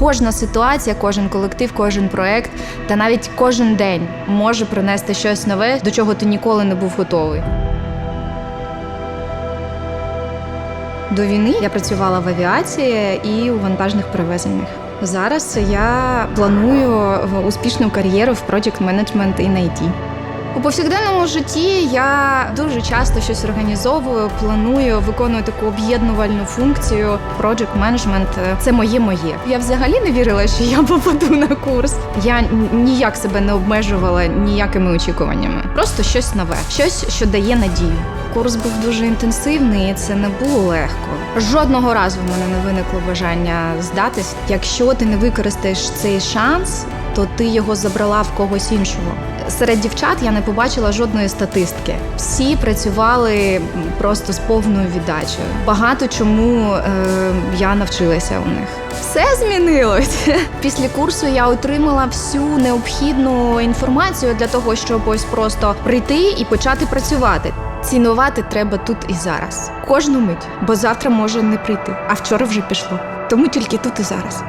Кожна ситуація, кожен колектив, кожен проект та навіть кожен день може принести щось нове, до чого ти ніколи не був готовий. До війни я працювала в авіації і у вантажних перевезеннях. Зараз я планую успішну кар'єру в Project Management і на IT. У повсякденному житті я дуже часто щось організовую, планую, виконую таку об'єднувальну функцію. Project Management – це моє моє. Я взагалі не вірила, що я попаду на курс. Я ніяк себе не обмежувала ніякими очікуваннями. Просто щось нове, щось, що дає надію. Курс був дуже інтенсивний, і це не було легко. Жодного разу в мене не виникло бажання здатись. Якщо ти не використаєш цей шанс, то ти його забрала в когось іншого. Серед дівчат я не побачила жодної статистики. Всі працювали просто з повною віддачею. Багато чому е, я навчилася у них. Все змінилось. Після курсу я отримала всю необхідну інформацію для того, щоб ось просто прийти і почати працювати. Цінувати треба тут і зараз. Кожну мить, бо завтра може не прийти, а вчора вже пішло. Тому тільки тут і зараз.